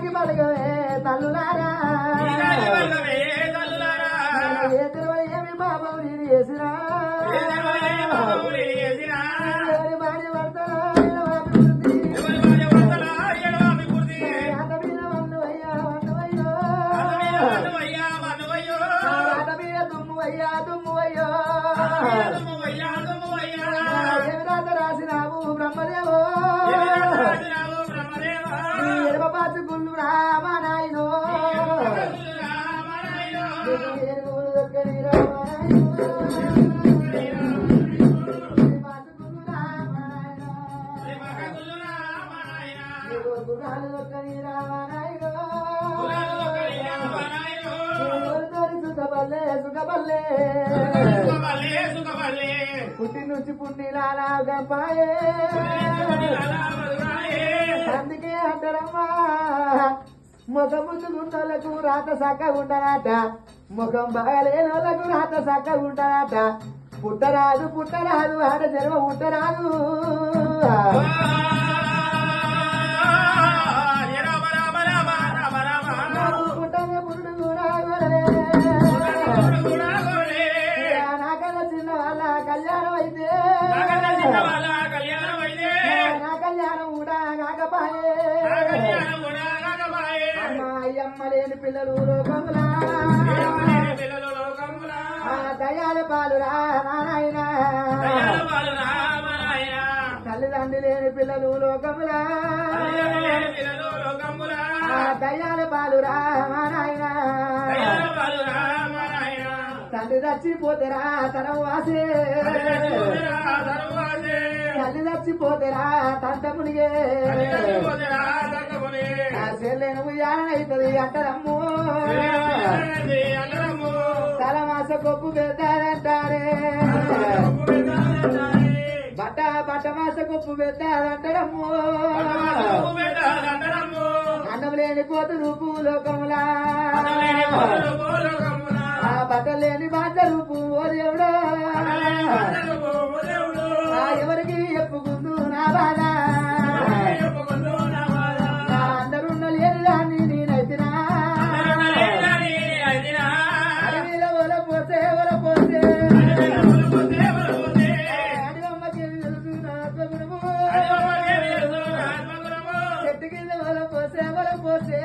ఈనాటి బలగవే తల్లులారా ఏ తెరవ ఏమి బాబు నేను వేసిరా అయ్యా దుమ్ము అయ్యా రామనాయనో పుట్టి నుంచి పుట్టి లాలా గంపాయే అంటారమ్మా ముఖము చూగుంటోళ్ళకు రాత సక్క ఉండరాట. ముఖం బాగలేనోళ్ళకు రాత సక్క ఉండరాట. పుట్టరాదు పుట్టరాదు ఆడ జన్మ ఉండరాదు లేని పిల్లలు లోకములా. దయాల పాలురా నారాయణ తల్లిదండ్రి లేని పిల్లలు లోకములా. దయాల పాలురా తల్లి రచ్చిపోతేరా తరవాసే తల్లి రచ్చిపోతేరా తంతమునిగే చెల్లెను అవుతుంది తలమాస తల కొప్పు పెద్దారంటారే బట్ట బట్ట మాస కొప్పు అన్నం లేని కోతు పూలోకములా లోకములా. ఆ బట్ట లేని రూపు ఓ దేవుడా కింద వల పోసే వల పోసే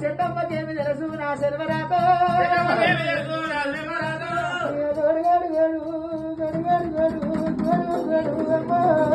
చెట్టమ్మకేమి తెలుసు నా సెల్వరాతో గడు గడు గడు గడు గడు గడు గడు